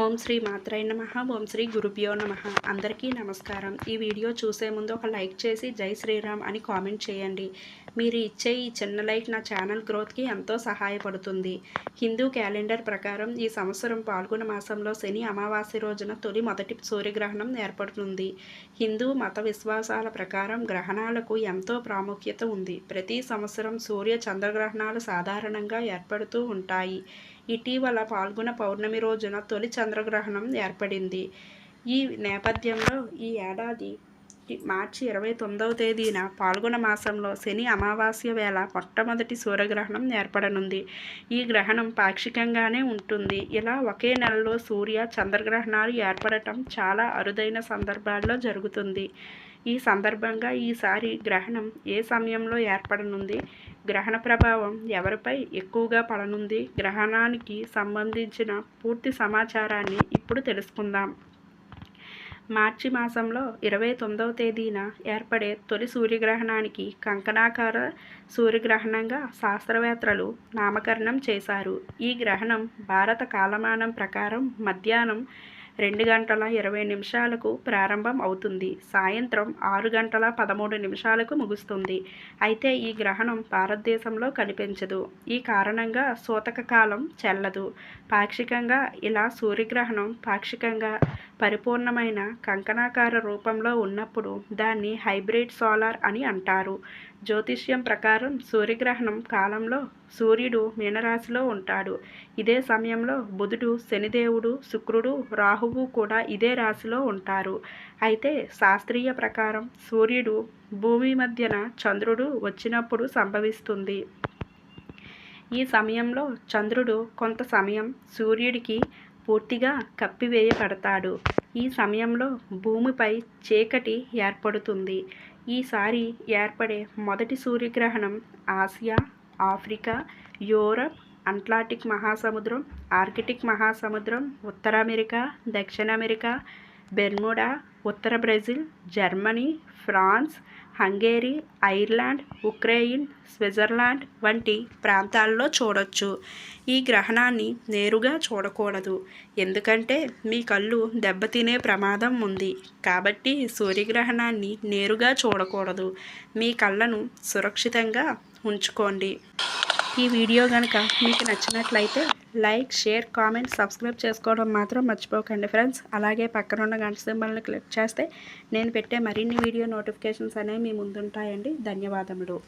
ఓం శ్రీ మాత్రై నమ. ఓం శ్రీ గురుభ్యో నమ. అందరికీ నమస్కారం. ఈ వీడియో చూసే ముందు ఒక లైక్ చేసి జై శ్రీరామ్ అని కామెంట్ చేయండి. మీరు ఇచ్చే ఈ చిన్న లైక్ నా ఛానల్ గ్రోత్కి ఎంతో సహాయపడుతుంది. హిందూ క్యాలెండర్ ప్రకారం ఈ సంవత్సరం పాల్గొన మాసంలో శని అమావాస్య రోజున తొలి మొదటి సూర్యగ్రహణం ఏర్పడుతుంది. హిందూ మత విశ్వాసాల ప్రకారం గ్రహణాలకు ఎంతో ప్రాముఖ్యత ఉంది. ప్రతి సంవత్సరం సూర్య చంద్రగ్రహణాలు సాధారణంగా ఏర్పడుతూ ఉంటాయి. ఇటీవల పాల్గొన పౌర్ణమి రోజున తొలి చంద్రగ్రహణం ఏర్పడింది. ఈ నేపథ్యంలో ఈ ఏడాది మార్చి ఇరవై తొమ్మిదవ తేదీన పాల్గొన మాసంలో శని అమావాస్య వేళ మొట్టమొదటి సూర్యగ్రహణం ఏర్పడనుంది. ఈ గ్రహణం పాక్షికంగానే ఉంటుంది. ఇలా ఒకే నెలలో సూర్య చంద్రగ్రహణాలు ఏర్పడటం చాలా అరుదైన సందర్భాల్లో జరుగుతుంది. ఈ సందర్భంగా ఈసారి గ్రహణం ఏ సమయంలో ఏర్పడనుంది? గ్రహణ ప్రభావం ఎవరిపై ఎక్కువగా పడనుంది? గ్రహణానికి సంబంధించిన పూర్తి సమాచారాన్ని ఇప్పుడు తెలుసుకుందాం. మార్చి మాసంలో ఇరవై తొమ్మిదవ తేదీన ఏర్పడే తొలి సూర్యగ్రహణానికి కంకణాకార సూర్యగ్రహణంగా శాస్త్రవేత్తలు నామకరణం చేశారు. ఈ గ్రహణం భారత కాలమానం ప్రకారం మధ్యాహ్నం రెండు గంటల ఇరవై నిమిషాలకు ప్రారంభం అవుతుంది. సాయంత్రం ఆరు గంటల పదమూడు నిమిషాలకు ముగుస్తుంది. అయితే ఈ గ్రహణం భారతదేశంలో కనిపించదు. ఈ కారణంగా సూతక కాలం చెల్లదు. పాక్షికంగా ఇలా సూర్యగ్రహణం పాక్షికంగా పరిపూర్ణమైన కంకణాకార రూపంలో ఉన్నప్పుడు దాన్ని హైబ్రిడ్ సోలార్ అని అంటారు. జ్యోతిష్యం ప్రకారం సూర్యగ్రహణం కాలంలో సూర్యుడు మీనరాశిలో ఉంటాడు. ఇదే సమయంలో బుధుడు శనిదేవుడు శుక్రుడు రాహువు కూడా ఇదే రాశిలో ఉంటారు. అయితే శాస్త్రీయ ప్రకారం సూర్యుడు భూమి మధ్యన చంద్రుడు వచ్చినప్పుడు సంభవిస్తుంది. ఈ సమయంలో చంద్రుడు కొంత సమయం సూర్యుడికి పూర్తిగా కప్పివేయబడతాడు. ఈ సమయంలో భూమిపై చీకటి ఏర్పడుతుంది. ఈసారి ఏర్పడే మొదటి సూర్యగ్రహణం ఆసియా ఆఫ్రికా యూరప్ అట్లాంటిక్ మహాసముద్రం ఆర్కిటిక్ మహాసముద్రం ఉత్తర అమెరికా దక్షిణ అమెరికా బెర్ముడా ఉత్తర Brazil Germany France Hungary Ireland Ukraine Switzerland వంటి ప్రాంతాల్లో చూడొచ్చు. ఈ గ్రహణాన్ని నేరుగా చూడకూడదు. ఎందుకంటే మీ కళ్ళు దెబ్బతినే ప్రమాదం ఉంది. కాబట్టి సూర్యగ్రహణాన్ని నేరుగా చూడకూడదు. మీ కళ్ళను సురక్షితంగా ఉంచుకోండి. ఈ వీడియో కనుక మీకు నచ్చినట్లయితే లైక్ షేర్ కామెంట్ సబ్స్క్రైబ్ చేసుకోవడం మాత్రం మర్చిపోకండి ఫ్రెండ్స్. అలాగే పక్కన ఉన్న గంట సింబల్ని క్లిక్ చేస్తే నేను పెట్టే మరిన్ని వీడియో నోటిఫికేషన్స్ అనేవి మీ ముందుంటాయండి. ధన్యవాదములు.